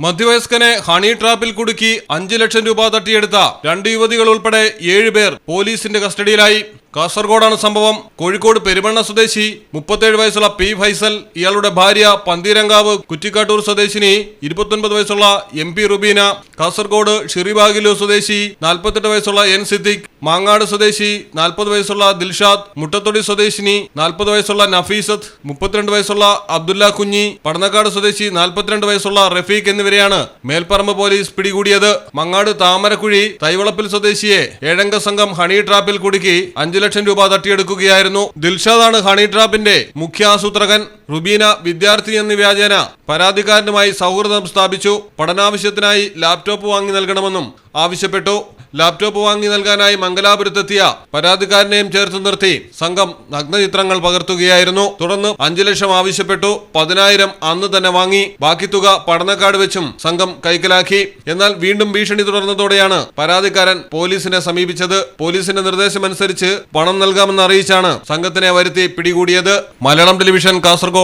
മധ്യവയസ്കനെ honey ട്രാപ്പിൽ കുടുക്കി അഞ്ചു ലക്ഷം രൂപ തട്ടിയെടുത്ത രണ്ട് യുവതികൾ ഉൾപ്പെടെ ഏഴുപേർ പോലീസിന്റെ കസ്റ്റഡിയിലായി. കാസർഗോഡാണ് സംഭവം. കോഴിക്കോട് പെരുമണ്ണ സ്വദേശി മുപ്പത്തേഴ് വയസ്സുള്ള പി ഫൈസൽ ഇയാളുടെ ഭാര്യ പന്തീരങ്കാവ് കുറ്റിക്കാട്ടൂർ സ്വദേശിനി ഇരുപത്തൊൻപത് വയസ്സുള്ള എം പി റുബീന കാസർഗോഡ് ഷിറിബാഗിലു സ്വദേശി നാൽപ്പത്തെട്ട് വയസ്സുള്ള എൻ സിദ്ദിഖ് മാങ്ങാട് സ്വദേശി നാൽപ്പത് വയസ്സുള്ള ദിൽഷാദ് മുട്ടത്തൊടി സ്വദേശിനി നാൽപ്പത് വയസ്സുള്ള നഫീസത്ത് മുപ്പത്തിരണ്ട് വയസ്സുള്ള അബ്ദുല്ല കുഞ്ഞി പടന്നക്കാട് സ്വദേശി നാൽപ്പത്തിരണ്ട് വയസ്സുള്ള റഫീഖ് എന്നിവരെയാണ് മേൽപ്പറമ്പ് പോലീസ് പിടികൂടിയത്. മങ്ങാട് താമരക്കുഴി തൈവളപ്പിൽ സ്വദേശിയെ ഏഴംഗ സംഘം ഹണി ട്രാപ്പിൽ കുടുക്കി അഞ്ചു ലക്ഷം രൂപ തട്ടിയെടുക്കുകയായിരുന്നു ദിൽഷാദാണ് ഹണി ട്രാപ്പിന്റെ മുഖ്യ ആസൂത്രകൻ റുബീന വിദ്യാർത്ഥി എന്ന വ്യാജേന പരാതിക്കാരനുമായി സൗഹൃദം സ്ഥാപിച്ചു. പഠനാവശ്യത്തിനായി ലാപ്ടോപ്പ് വാങ്ങി നൽകണമെന്നും ആവശ്യപ്പെട്ടു. ലാപ്ടോപ്പ് വാങ്ങി നൽകാനായി മംഗലാപുരത്തെത്തിയ പരാതിക്കാരനെയും ചേർത്ത് നിർത്തി സംഘം നഗ്നചിത്രങ്ങൾ പകർത്തുകയായിരുന്നു. തുടർന്ന് അഞ്ചു ലക്ഷം ആവശ്യപ്പെട്ടു. പതിനായിരം അന്ന് തന്നെ വാങ്ങി. ബാക്കി തുക പഠനക്കാട് വെച്ചും സംഘം കൈക്കലാക്കി. എന്നാൽ വീണ്ടും ഭീഷണി തുടർന്നതോടെയാണ് പരാതിക്കാരൻ പോലീസിനെ സമീപിച്ചത്. പോലീസിന്റെ നിർദ്ദേശമനുസരിച്ച് പണം നൽകാമെന്ന് അറിയിച്ചാണ് സംഘത്തിനെ വരുത്തി പിടികൂടിയത്. മലയാളം ടെലിവിഷൻ കാസർഗോഡ്.